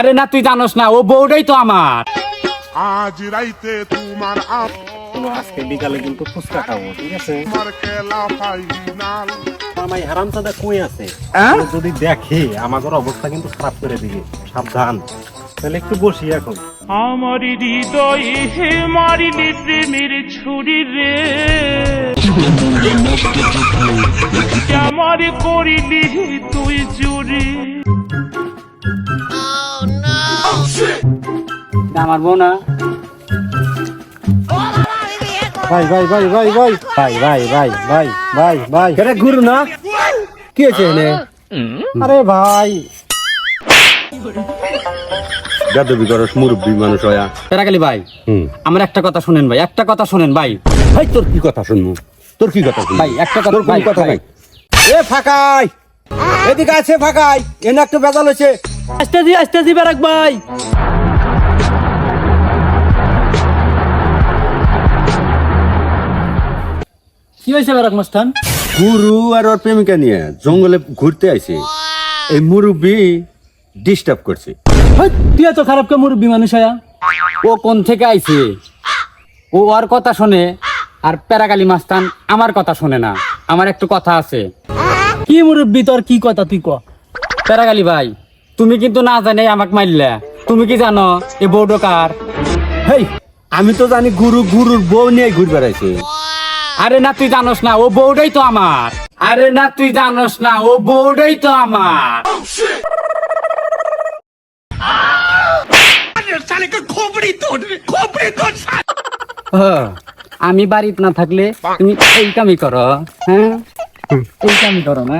আরে না তুই জানোস না ও বউটাই তো আমার। আজ রাইতে তোমার আজকে বিকালে কিন্তু ফুচকা খাব ঠিক আছে? আমার খেলা হারাম চাঁদা কই আছে? হ্যাঁ? যদি দেখে আমাদের অবস্থা কিন্তু খারাপ করে দিবে সাবধান। তাহলে একটু বসি এখন। আমার হৃদয়ে হে মারিলি প্রেমের ছুরি রে। আমার করিলি তুই চুরি? আমার বউ না। ভাই ভাই ভাই ভাই ভাই। ভাই ভাই ভাই ভাই ভাই ভাই। কেন ঘুরু না? কি হয়েছে এনে আরে ভাই। বেদবি করস মুরব্বী মানুষ হয়া। পেরাকালি ভাই আমার একটা কথা শুনেন ভাই একটা কথা শুনেন ভাই। ভাই তোর কি কথা শুনব? তোর কি কথা ভাই একটা কথা তোর কোন ভাই, কথা ভাই। এ ফাঁকাই। এদিকে আছে ফাঁকাই। এনে একটু বেজাল হয়েছে। আসতেছি আসতেছি বেরাক ভাই। কি হয়েছে বেরাক মাস্তান গুরু আর ওর প্রেমিকা নিয়ে জঙ্গলে ঘুরতে আইছে। এই মুরব্বী ডিস্টার্ব করছে। তুই এত খারাপ কে মুরব্বী মানুষ আয়া ও কোন থেকে আইছে? ও ওর কথা শোনে আর পেরাকালি মাস্তান আমার কথা শোনে না। আমার একটু কথা আছে। কি মুরব্বী তোর কি কথা তুই ক? পেরাকালি ভাই তুমি কিন্তু না জানে আমাকে মারলে তুমি কি জানো এ বউডো কার? হেই আমি তো জানি গুরু গুরুর বউ নিয়ে ঘুরে বেড়াইছে আরে না, তুই জানোস না, ও বউটাই তো আমার। আরে না, তুই জানোস না, ও বউটাই তো আমার। আমি বাড়িতে না থাকলে তুমি এই কামই করো হ্যাঁ? এই কামই করো না।